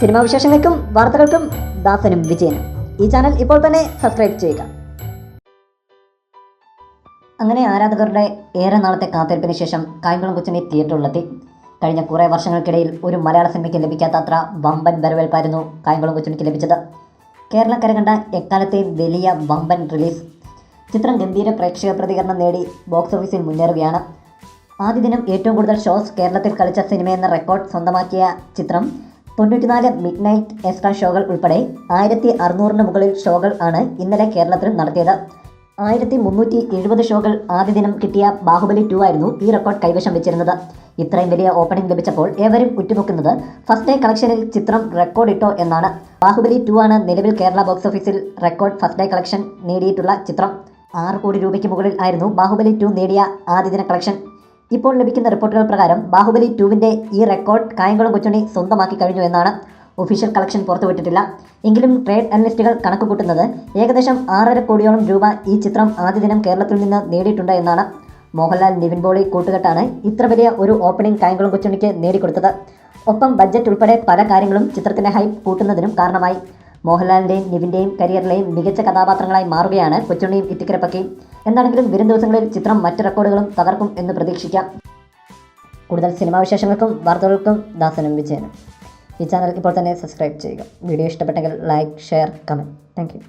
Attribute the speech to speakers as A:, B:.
A: Cinema വിശേഷങ്ങൾക്കും വാർത്തകൾക്കും ദാസനും വിജയനും. ഈ ചാനൽ ഇപ്പോൾ തന്നെ സബ്സ്ക്രൈബ് ചെയ്യുക. അങ്ങനെ ആരാധകരുടെ ഏറെ നാളത്തെ കാത്തിരിപ്പിന് ശേഷം കായംകുളം കൊച്ചിനെ തിയേറ്ററിലെത്തി. കഴിഞ്ഞ കുറേ വർഷങ്ങൾക്കിടയിൽ ഒരു മലയാള സിനിമയ്ക്ക് ലഭിക്കാത്ത അത്ര വമ്പൻ വരവേൽപ്പായിരുന്നു കായംകുളം കൊച്ചുണിക്ക് ലഭിച്ചത്. കേരളക്കര കണ്ട എക്കാലത്തെ വലിയ വമ്പൻ റിലീസ്. ചിത്രം ഗംഭീര പ്രേക്ഷക പ്രതികരണം നേടി ബോക്സ് ഓഫീസിൽ മുന്നേറുകയാണ്. ആദ്യ ദിനം ഏറ്റവും കൂടുതൽ ഷോസ് കേരളത്തിൽ കളിച്ച സിനിമയെന്ന റെക്കോർഡ് സ്വന്തമാക്കിയ ചിത്രം തൊണ്ണൂറ്റിനാല് മിഡ് നൈറ്റ് എക്സ്ട്രാ ഷോകൾ ഉൾപ്പെടെ ആയിരത്തി അറുന്നൂറിന് മുകളിൽ ഷോകൾ ആണ് ഇന്നലെ കേരളത്തിൽ നടത്തിയത്. ആയിരത്തി മുന്നൂറ്റി എഴുപത് ഷോകൾ ആദ്യ ദിനം കിട്ടിയ ബാഹുബലി ടു ആയിരുന്നു ഈ റെക്കോർഡ് കൈവശം വെച്ചിരുന്നത്. ഇത്രയും വലിയ ഓപ്പണിംഗ് ലഭിച്ചപ്പോൾ ഏവരും ഉറ്റുനോക്കുന്നത് ഫസ്റ്റ് ഡേ കളക്ഷനിൽ ചിത്രം റെക്കോർഡ് ഇട്ടോ എന്നാണ്. ബാഹുബലി ടു ആണ് നിലവിൽ കേരള ബോക്സ് ഓഫീസിൽ റെക്കോർഡ് ഫസ്റ്റ് ഡേ കളക്ഷൻ നേടിയിട്ടുള്ള ചിത്രം. ആറ് കോടി രൂപയ്ക്ക് മുകളിൽ ആയിരുന്നു ബാഹുബലി ടു നേടിയ ആദ്യ ദിന കളക്ഷൻ ഇപ്പോൾ ലഭിക്കുന്ന റിപ്പോർട്ടുകൾ പ്രകാരം ബാഹുബലി ടുവിന്റെ ഈ റെക്കോർഡ് കായംകുളം കൊച്ചുണ്ണി സ്വന്തമാക്കി കഴിഞ്ഞു എന്നാണ് ഒഫീഷ്യൽ കളക്ഷൻ പുറത്തുവിട്ടിട്ടില്ല. എങ്കിലും ട്രേഡ് അനലിസ്റ്റുകൾ കണക്ക് കൂട്ടുന്നത് ഏകദേശം ആറര കോടിയോളം രൂപ ഈ ചിത്രം ആദ്യ ദിനം കേരളത്തിൽ നിന്ന് നേടിയിട്ടുണ്ട് എന്നാണ്. മോഹൻലാൽ നിവിൻ ബോളി കൂട്ടുകെട്ടാണ് ഇത്ര വലിയ ഒരു ഓപ്പണിംഗ് കായംകുളം കൊച്ചുണ്ണിക്ക് നേടിക്കൊടുത്തത്. ഒപ്പം ബഡ്ജറ്റ് ഉൾപ്പെടെ പല കാര്യങ്ങളും ചിത്രത്തിന്റെ ഹൈപ്പ് കൂട്ടുന്നതിനും കാരണമായി. മോഹൻലാലിന്റെയും നിവിന്റെയും കരിയറിലെയും മികച്ച കഥാപാത്രങ്ങളായി മാറുകയാണ് കൊച്ചുണ്ണിയും ഇത്തിക്കരപ്പക്കയും. എന്താണെങ്കിലും വരും ദിവസങ്ങളിൽ ചിത്രം മറ്റ് റെക്കോർഡുകളും തകർക്കും എന്ന് പ്രതീക്ഷിക്കാം. കൂടുതൽ സിനിമാ വിശേഷങ്ങൾക്കും വാർത്തകൾക്കും ദാസനും വിജയനും. ഈ ചാനൽ ഇപ്പോൾ തന്നെ സബ്സ്ക്രൈബ് ചെയ്യുക. വീഡിയോ ഇഷ്ടപ്പെട്ടെങ്കിൽ ലൈക്ക് ഷെയർ കമന്റ് താങ്ക്